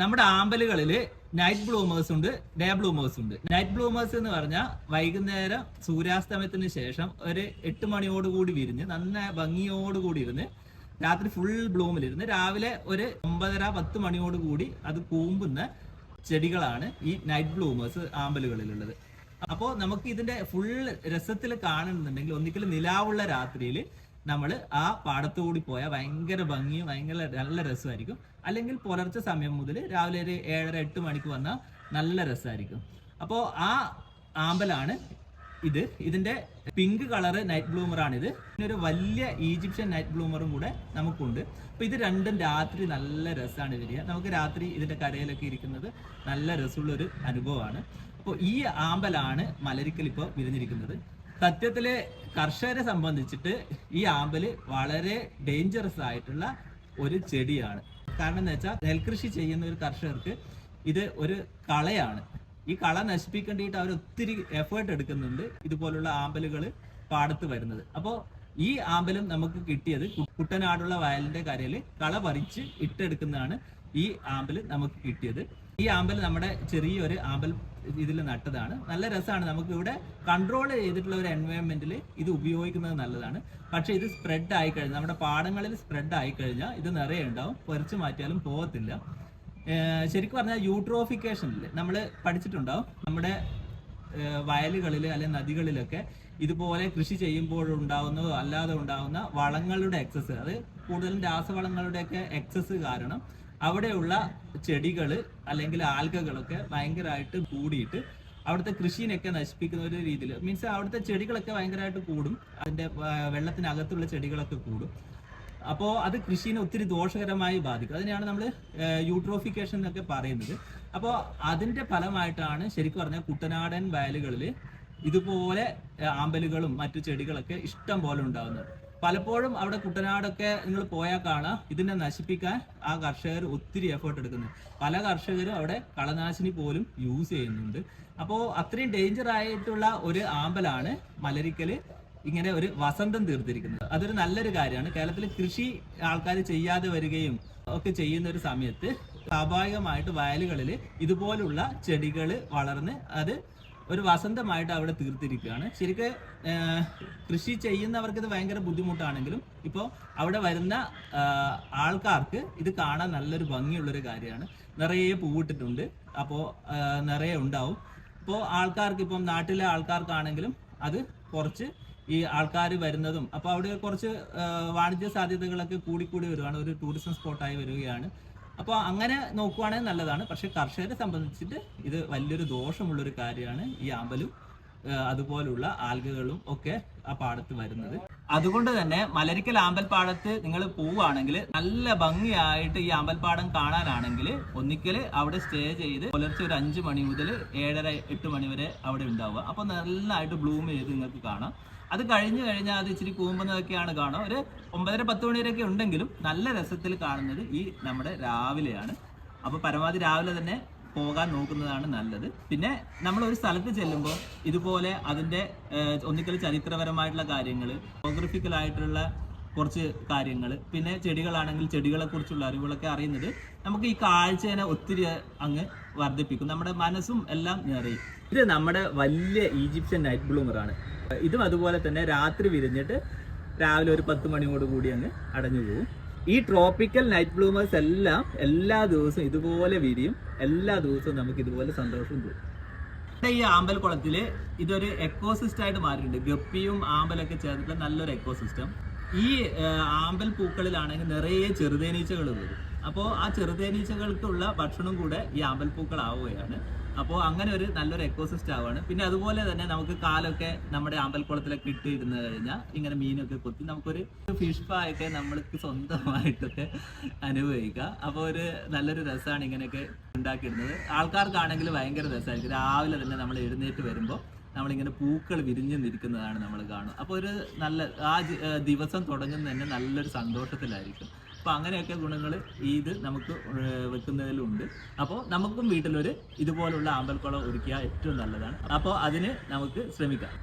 നമ്മുടെ ആമ്പലുകളിൽ night bloomers ഉണ്ട് ഡേ ബ്ലൂമേഴ്സ് ഉണ്ട്. നൈറ്റ് ബ്ലൂമേഴ്സ് എന്ന് പറഞ്ഞാൽ വൈകുന്നേരം സൂര്യാസ്തമയത്തിന് ശേഷം ഒരു എട്ട് മണിയോടുകൂടി വിരിഞ്ഞ് നന്നായി ഭംഗിയോടുകൂടി ഇരുന്ന് രാത്രി ഫുൾ ബ്ലൂമിലിരുന്ന് രാവിലെ ഒരു ഒമ്പതര പത്ത് മണിയോടുകൂടി അത് കൂമ്പുന്ന ചെടികളാണ് ഈ നൈറ്റ് ബ്ലൂമേഴ്സ് ആമ്പലുകളിലുള്ളത്. അപ്പോൾ നമുക്ക് ഇതിന്റെ ഫുൾ രസത്തിൽ കാണുന്നുണ്ടെങ്കിൽ ഒന്നിക്കലും നിലാവുള്ള രാത്രിയിൽ നമ്മൾ ആ പാടത്തു കൂടി പോയാൽ ഭയങ്കര ഭംഗിയും ഭയങ്കര നല്ല രസമായിരിക്കും. അല്ലെങ്കിൽ പുലർച്ചെ സമയം മുതൽ രാവിലെ ഒരു ഏഴര എട്ട് മണിക്ക് വന്നാൽ നല്ല രസമായിരിക്കും. അപ്പോൾ ആ ആമ്പലാണ് ഇത്. ഇതിന്റെ പിങ്ക് കളറ് നൈറ്റ് ബ്ലൂമറാണ് ഇത് പിന്നെ ഒരു വലിയ ഈജിപ്ഷ്യൻ നൈറ്റ് ബ്ലൂമറും കൂടെ നമുക്കുണ്ട്. അപ്പോൾ ഇത് രണ്ടും രാത്രി നല്ല രസമാണ് വരിക നമുക്ക് രാത്രി ഇതിന്റെ കരയിലൊക്കെ ഇരിക്കുന്നത് നല്ല രസമുള്ള ഒരു അനുഭവമാണ്. അപ്പോൾ ഈ ആമ്പലാണ് മലരിക്കൽ ഇപ്പോൾ വിരിഞ്ഞിരിക്കുന്നത്. സത്യത്തിൽ കർഷകരെ സംബന്ധിച്ചിട്ട് ഈ ആമ്പൽ വളരെ ഡേഞ്ചറസ് ആയിട്ടുള്ള ഒരു ചെടിയാണ്. കാരണം എന്താ വെച്ചാൽ നെൽകൃഷി ചെയ്യുന്ന ഒരു കർഷകർക്ക് ഇത് ഒരു കളയാണ്. ഈ കള നശിപ്പിക്കേണ്ടിയിട്ട് അവർ ഒത്തിരി എഫേർട്ട് എടുക്കുന്നുണ്ട് ഇതുപോലുള്ള ആമ്പലുകൾ പാടത്ത് വരുന്നത്. അപ്പോൾ ഈ ആമ്പലം നമുക്ക് കിട്ടിയത് കുട്ടനാടുള്ള വയലിന്റെ കരയിൽ കള പറിച്ച് ഇട്ടെടുക്കുന്നതാണ് ഈ ആമ്പൽ നമുക്ക് കിട്ടിയത്. ഈ ആമ്പൽ നമ്മുടെ ചെറിയൊരു ആമ്പൽ ഇതിൽ നട്ടതാണ്. നല്ല രസമാണ് നമുക്ക് ഇവിടെ കൺട്രോൾ ചെയ്തിട്ടുള്ള ഒരു എൻവയോൺമെന്റിൽ ഇത് ഉപയോഗിക്കുന്നത് നല്ലതാണ്. പക്ഷെ ഇത് സ്പ്രെഡ് ആയി കഴിഞ്ഞാൽ നമ്മുടെ പാടങ്ങളിൽ സ്പ്രെഡ് ആയി കഴിഞ്ഞാൽ ഇത് നിറയെ ഉണ്ടാവും. പറിച്ചു മാറ്റിയാലും പോകത്തില്ല. ശരിക്കും പറഞ്ഞാൽ യൂട്രോഫിക്കേഷനിൽ നമ്മൾ പഠിച്ചിട്ടുണ്ടാവും. നമ്മുടെ വയലുകളിൽ അല്ലെങ്കിൽ നദികളിലൊക്കെ ഇതുപോലെ കൃഷി ചെയ്യുമ്പോഴുണ്ടാവുന്നതോ അല്ലാതെ ഉണ്ടാവുന്ന വളങ്ങളുടെ എക്സസ് അത് കൂടുതലും രാസവളങ്ങളുടെയൊക്കെ എക്സസ് കാരണം അവിടെയുള്ള ചെടികൾ അല്ലെങ്കിൽ ആൽഗകളൊക്കെ ഭയങ്കരമായിട്ട് കൂടിയിട്ട് അവിടുത്തെ കൃഷിനെയൊക്കെ നശിപ്പിക്കുന്ന ഒരു രീതിയിൽ മീൻസ് അവിടുത്തെ ചെടികളൊക്കെ ഭയങ്കരമായിട്ട് കൂടും. അതിന്റെ ആ, വെള്ളത്തിനകത്തുള്ള ചെടികളൊക്കെ കൂടും. അപ്പോൾ അത് കൃഷിനെ ഒത്തിരി ദോഷകരമായി ബാധിക്കും. അതിനെയാണ് നമ്മൾ യൂട്രോഫിക്കേഷൻ എന്നൊക്കെ പറയുന്നത്. അപ്പോൾ അതിന്റെ ഫലമായിട്ടാണ് ശരിക്കും പറഞ്ഞാൽ കുട്ടനാടൻ വയലുകളിൽ ഇതുപോലെ ആമ്പലുകളും മറ്റു ചെടികളൊക്കെ ഇഷ്ടം പോലെ ഉണ്ടാകുന്നത് പലപ്പോഴും അവിടെ കുട്ടനാടൊക്കെ നിങ്ങൾ പോയാൽ കാണാം ഇതിനെ നശിപ്പിക്കാൻ ആ കർഷകർ ഒത്തിരി എഫേർട്ട് എടുക്കുന്നു പല കർഷകരും അവിടെ കളനാശിനി പോലും യൂസ് ചെയ്യുന്നുണ്ട്. അപ്പോൾ അത്രയും ഡേഞ്ചർ ആയിട്ടുള്ള ഒരു ആമ്പലാണ് മലരിക്കൽ ഇങ്ങനെ ഒരു വസന്തം തീർത്തിരിക്കുന്നത്. അതൊരു നല്ലൊരു കാര്യമാണ്. കേരളത്തിൽ കൃഷി ആൾക്കാർ ചെയ്യാതെ വരികയും ഒക്കെ ചെയ്യുന്ന ഒരു സമയത്ത് സ്വാഭാവികമായിട്ട് വയലുകളിൽ ഇതുപോലുള്ള ചെടികൾ വളർന്ന് അത് ഒരു വസന്തമായിട്ട് അവിടെ തീർത്തിരിക്കുകയാണ്. ശരിക്ക് കൃഷി ചെയ്യുന്നവർക്ക് ഇത് ഭയങ്കര ബുദ്ധിമുട്ടാണെങ്കിലും ഇപ്പോൾ അവിടെ വരുന്ന ആൾക്കാർക്ക് ഇത് കാണാൻ നല്ലൊരു ഭംഗിയുള്ളൊരു കാര്യമാണ്. നിറയെ പൂവിട്ടിട്ടുണ്ട്. അപ്പോൾ നിറയെ ഉണ്ടാവും. ഇപ്പോൾ ആൾക്കാർക്ക് ഇപ്പം നാട്ടിലെ ആൾക്കാർക്കാണെങ്കിലും അത് കുറച്ച് ഈ ആൾക്കാർ വരുന്നതും. അപ്പോൾ അവിടെ കുറച്ച് വാണിജ്യ സാധ്യതകളൊക്കെ കൂടിക്കൂടി വരുവാണ്. ഒരു ടൂറിസം സ്പോട്ടായി വരികയാണ്. അപ്പോൾ അങ്ങനെ നോക്കുവാണെങ്കിൽ നല്ലതാണ്. പക്ഷേ കർഷകരെ സംബന്ധിച്ചിട്ട് ഇത് വലിയൊരു ദോഷമുള്ളൊരു കാര്യമാണ് ഈ ആമ്പലും. അതുപോലുള്ള ആൽഗകളും ഒക്കെ ആ പാടത്ത് വരുന്നത്. അതുകൊണ്ട് തന്നെ മലരിക്കൽ ആമ്പൽപ്പാടത്ത് നിങ്ങൾ പോവുകയാണെങ്കിൽ നല്ല ഭംഗിയായിട്ട് ഈ ആമ്പൽപ്പാടം കാണാനാണെങ്കിൽ ഒന്നിക്കൽ അവിടെ സ്റ്റേ ചെയ്ത് പുലർച്ചെ ഒരു അഞ്ച് മണി മുതൽ ഏഴര എട്ട് മണി വരെ അവിടെ ഉണ്ടാവുക. അപ്പോൾ നല്ലതായിട്ട് ബ്ലൂം ചെയ്ത് നിങ്ങൾക്ക് കാണാം. അത് കഴിഞ്ഞു കഴിഞ്ഞാൽ അത് ഇച്ചിരി കൂമ്പുന്നതൊക്കെയാണ് കാണാം ഒരു ഒമ്പതര പത്ത് മണിവരെയൊക്കെ ഉണ്ടെങ്കിലും നല്ല രസത്തിൽ കാണുന്നത് ഈ നമ്മുടെ രാവിലെയാണ്. അപ്പോൾ പരമാവധി രാവിലെ തന്നെ പോകാൻ നോക്കുന്നതാണ് നല്ലത്. പിന്നെ നമ്മൾ ഒരു സ്ഥലത്ത് ചെല്ലുമ്പോൾ ഇതുപോലെ അതിന്റെ ഒന്നിക്കൽ ചരിത്രപരമായിട്ടുള്ള കാര്യങ്ങൾ ജോഗ്രഫിക്കൽ ആയിട്ടുള്ള കുറച്ച് കാര്യങ്ങൾ പിന്നെ ചെടികളാണെങ്കിൽ ചെടികളെ കുറിച്ചുള്ള അറിവുകളൊക്കെ അറിയുന്നത് നമുക്ക് ഈ കാഴ്ചേനെ ഒത്തിരി അങ്ങ് വർദ്ധിപ്പിക്കും. നമ്മുടെ മനസ്സും എല്ലാം നിറയും. ഇത് നമ്മുടെ വലിയ ഈജിപ്ഷ്യൻ നൈറ്റ് ബ്ലൂമറാണ് ഇതും അതുപോലെ തന്നെ രാത്രി വിരിഞ്ഞിട്ട് രാവിലെ ഒരു പത്ത് മണിയോട് കൂടി അങ്ങ് അടഞ്ഞു പോകും. ഈ ട്രോപ്പിക്കൽ നൈറ്റ് ബ്ലൂമേഴ്സ് എല്ലാം എല്ലാ ദിവസവും ഇതുപോലെ വിരിയും. എല്ലാ ദിവസവും നമുക്ക് ഇതുപോലെ സന്തോഷം തോന്നും. ഈ ആമ്പൽ കുളത്തിൽ ഇതൊരു എക്കോസിസ്റ്റം ആയിട്ട് മാറിയിട്ടുണ്ട്. ഗപ്പിയും ആമ്പലൊക്കെ ചേർത്തിട്ട് നല്ലൊരു എക്കോസിസ്റ്റം ഈ ആമ്പൽ പൂക്കളിലാണെങ്കിൽ നിറയെ ചെറുതേനീച്ചകൾ വരും. അപ്പോൾ ആ ചെറുതേനീച്ചകൾക്കുള്ള ഭക്ഷണം കൂടെ ഈ ആമ്പൽ ആവുകയാണ് അപ്പോൾ അങ്ങനെ ഒരു നല്ലൊരു എക്കോസിസ്റ്റം ആവുകയാണ്. പിന്നെ അതുപോലെ തന്നെ നമുക്ക് കാലൊക്കെ നമ്മുടെ ആമ്പൽക്കുളത്തിലൊക്കെ ഇട്ട് ഇരുന്ന് കഴിഞ്ഞാൽ ഇങ്ങനെ മീനൊക്കെ കൊത്തി നമുക്കൊരു ഫിഷ് ഒക്കെ നമ്മൾക്ക് സ്വന്തമായിട്ടൊക്കെ അനുഭവിക്കാം. അപ്പോൾ ഒരു നല്ലൊരു രസമാണ് ഇങ്ങനെയൊക്കെ ഉണ്ടാക്കിയിടുന്നത് ആൾക്കാർക്കാണെങ്കിൽ ഭയങ്കര രസമായിരിക്കും. രാവിലെ തന്നെ നമ്മൾ എഴുന്നേറ്റ് വരുമ്പോൾ നമ്മളിങ്ങനെ പൂക്കൾ വിരിഞ്ഞു നിൽക്കുന്നതാണ് നമ്മൾ കാണുക. അപ്പോൾ ഒരു നല്ല ആ ദിവസം തുടങ്ങുന്നത് തന്നെ നല്ലൊരു സന്തോഷത്തിലായിരിക്കും. അപ്പോൾ അങ്ങനെയൊക്കെ ഗുണങ്ങൾ ഈ ഇത് നമുക്ക് വെക്കുന്നതിലും വെക്കുന്നതിലുണ്ട്. അപ്പോൾ നമുക്കും വീട്ടിലൊരു ഇതുപോലുള്ള ആമ്പൽക്കുളം ഒരുക്കിയാൽ ഏറ്റവും നല്ലതാണ്. അപ്പോൾ അതിന് നമുക്ക് ശ്രമിക്കാം.